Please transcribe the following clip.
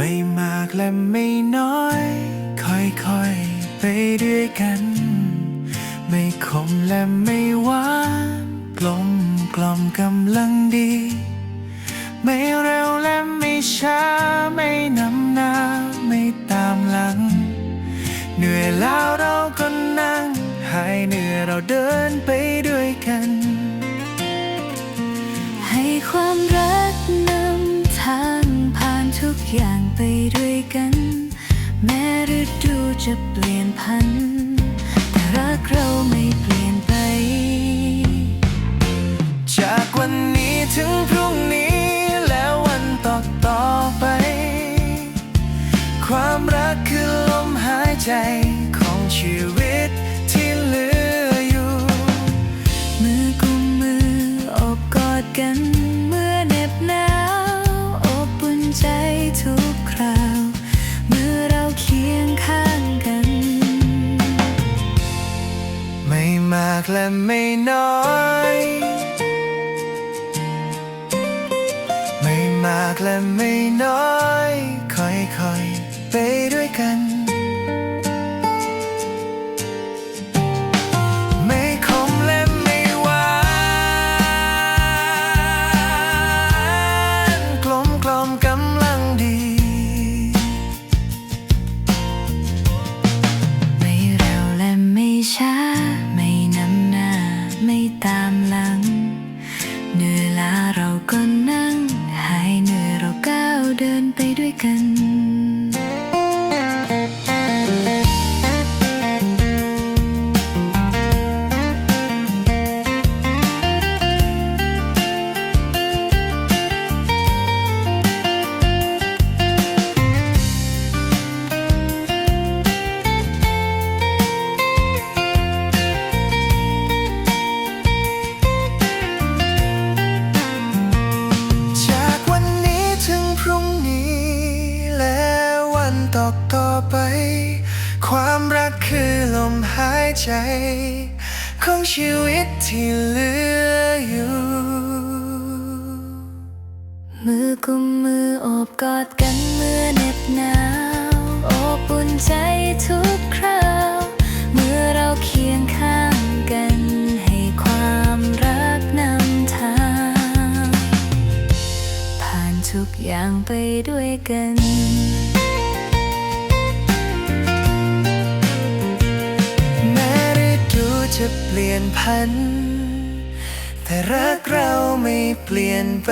ไม่มากและไม่น้อย ค่อยๆไปด้วยกัน ไม่ขมและไม่หวานกลมกล่อมกำลังดี ไม่เร็วและไม่ช้า ไม่นำหน้าไม่ตามหลัง เหนื่อยแล้วเราก็นั่ง หายเหนื่อยเราเดินไป อย่างไปด้วยกัน แม้ฤดูจะเปลี่ยนพันแต่รักเราไม่เปลี่ยนากและไม่น้อย ไม่มากและไม่น้อย ค่อยๆไปด้วยกัน ไป ไป ความรักคือลมหายใจ ของชีวิตที่เหลืออยู่ มือกุมมือโอบกอดกันเมื่อเหน็บหนาวอบอุ่นใจทุกคราว เมื่อเราเคียงข้างกันให้ความรักนำทาง ผ่านทุกอย่างไปด้วยกัน เปลี่ยนพัน แต่รักเราไม่เปลี่ยนไป